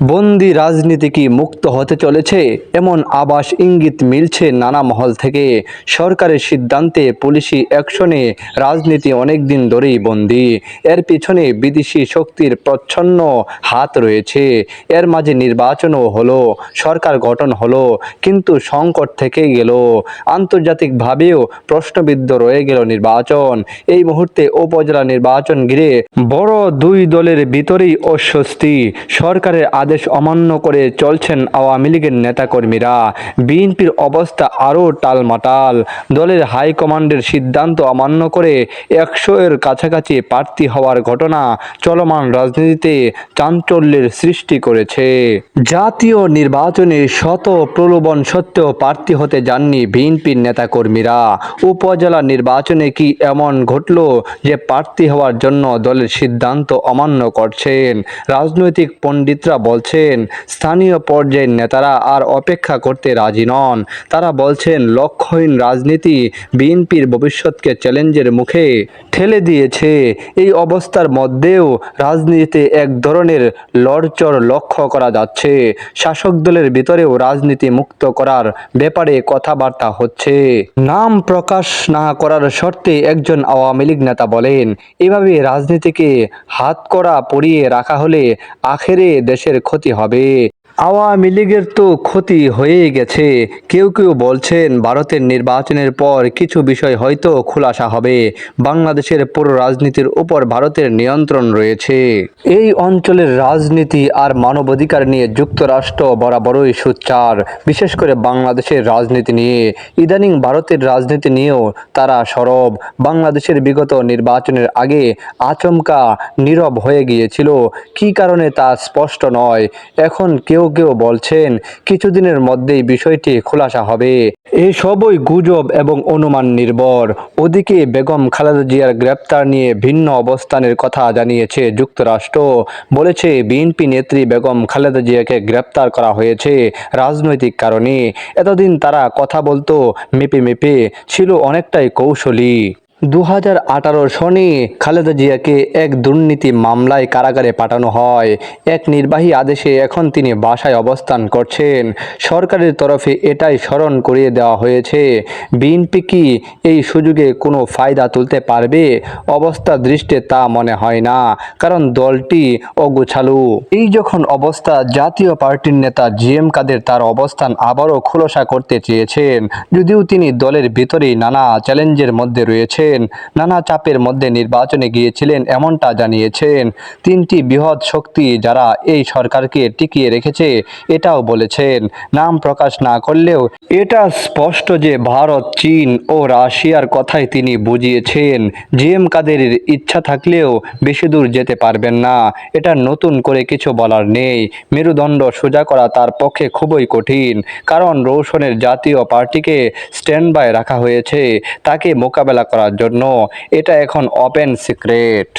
বন্দি রাজনীতি কি মুক্ত হতে চলেছে? এমন আবাস ইঙ্গিত মিলছে নানা মহল থেকে। সরকারের সিদ্ধান্তে পুলিশি অ্যাকশনে রাজনীতি অনেক দিন ধরেই বন্দি। এর পিছনে বিদেশি শক্তির প্রচ্ছন্ন হাত রয়েছে। এর মাঝে নির্বাচনও হলো, সরকার গঠন হলো, কিন্তু সংকট থেকে গেল। আন্তর্জাতিকভাবেও প্রশ্নবিদ্ধ রয়ে গেল নির্বাচন। এই মুহূর্তে উপজেলা নির্বাচন ঘিরে বড় দুই দলের ভিতরেই অস্বস্তি। সরকারের আদেশ অমান্য করে চলছেন আওয়ামী লীগের নেতাকর্মীরা। বিএনপির অবস্থা আরও টালমাটাল। দলের হাইকমান্ডের সিদ্ধান্ত অমান্য করে একশো এর কাছাকাছি প্রার্থী হওয়ার ঘটনা চলমান রাজনীতিতে চাঞ্চল্যের সৃষ্টি করেছে। জাতীয় নির্বাচনে শত প্রলোভন সত্ত্বেও প্রার্থী হতে যাননি বিএনপির নেতাকর্মীরা। উপজেলা নির্বাচনে কি এমন ঘটল যে প্রার্থী হওয়ার জন্য দলের সিদ্ধান্ত অমান্য করছেন? রাজনৈতিক পণ্ডিতরা বলছেন, স্থানীয় পর্যায়ের নেতারা আর অপেক্ষা করতে রাজি নন। তারা বলছেন, লক্ষ্যহীন রাজনীতি বিএনপির ভবিষ্যৎকে চ্যালেঞ্জের মুখে ঠেলে দিয়েছে। এই অবস্থার মধ্যেও রাজনীতিতে এক ধরনের লড়চড় লক্ষ্য করা যাচ্ছে। শাসক দলের ভিতরেও রাজনীতি মুক্ত করার ব্যাপারে কথাবার্তা হচ্ছে। নাম প্রকাশ না করার শর্তে একজন আওয়ামী লীগ নেতা বলেন, এভাবে রাজনীতিকে হাতকড়া পরিয়ে রাখা হলে আখেরে দেশের ক্ষতি হবে। আওয়ামী লীগের তো ক্ষতি হয়েই গেছে। কেউ কেউ বলছেন ভারতের নির্বাচনের পর কিছু বিষয় হয়তো খোলাসা হবে। বাংলাদেশের পুরো রাজনীতির উপর ভারতের নিয়ন্ত্রণ রয়েছে। এই অঞ্চলের রাজনীতি আর মানবাধিকার নিয়ে যুক্তরাষ্ট্র বরাবরই সোচ্চার বিশেষ করে বাংলাদেশের রাজনীতি নিয়ে। ইদানিং ভারতের রাজনীতি নিয়েও তারা সরব। বাংলাদেশের বিগত নির্বাচনের আগে আচমকা নীরব হয়ে গিয়েছিল। কী কারণে তা স্পষ্ট নয়। এখন কেউ কেউ বলছেন, কিছুদিনের মধ্যেই বিষয়টি খোলাসা হবে। এসবই গুজব এবং অনুমান নির্ভর। ওদিকে বেগম খালেদা জিয়ার গ্রেপ্তার নিয়ে ভিন্ন অবস্থানের কথা জানিয়েছে যুক্তরাষ্ট্র। বলেছে, বিএনপি নেত্রী বেগম খালেদা জিয়াকে গ্রেপ্তার করা হয়েছে রাজনৈতিক কারণে। এতদিন তারা কথা বলতো, মেপে মেপে, ছিল অনেকটাই কৌশলী। দু হাজার আঠারো সনে খালেদা জিয়াকে এক দুর্নীতি মামলায় কারাগারে পাঠানো হয়। এক নির্বাহী আদেশে এখন তিনি বাসায় অবস্থান করছেন। সরকারের তরফে এটাই স্মরণ করিয়ে দেওয়া হয়েছে। বিএনপি কি এই সুযোগে কোনো ফায়দা তুলতে পারবে? অবস্থা দৃষ্টে তা মনে হয় না, কারণ দলটি অগুছালু। এই যখন অবস্থা, জাতীয় পার্টির নেতা জি এম কাদের তার অবস্থান আবারও খোলসা করতে চেয়েছেন, যদিও তিনি দলের ভিতরেই নানা চ্যালেঞ্জের মধ্যে রয়েছেন নানা চাপের মধ্যে নির্বাচনে গিয়েছিলেন এমনটা জানিয়েছেন। তিনটি বৃহৎ শক্তি যারা এই সরকারকে টিকিয়ে রেখেছে, এটাও বলেছেন। নাম প্রকাশ না করলেও এটা স্পষ্ট যে ভারত, চীন ও রাশিয়ার কথাই তিনি বুঝিয়েছেন। জি এম কাদেরের ইচ্ছা থাকলেও বেশি দূর যেতে পারবেন না। এটা নতুন করে কিছু বলার নেই। মেরুদণ্ড সোজা করা তার পক্ষে খুবই কঠিন। কারণ রৌশনের জাতীয় পার্টিকে স্ট্যান্ড বাই রাখা হয়েছে। তাকে মোকাবেলা করার জন্য। এটা এখন ওপেন সিক্রেট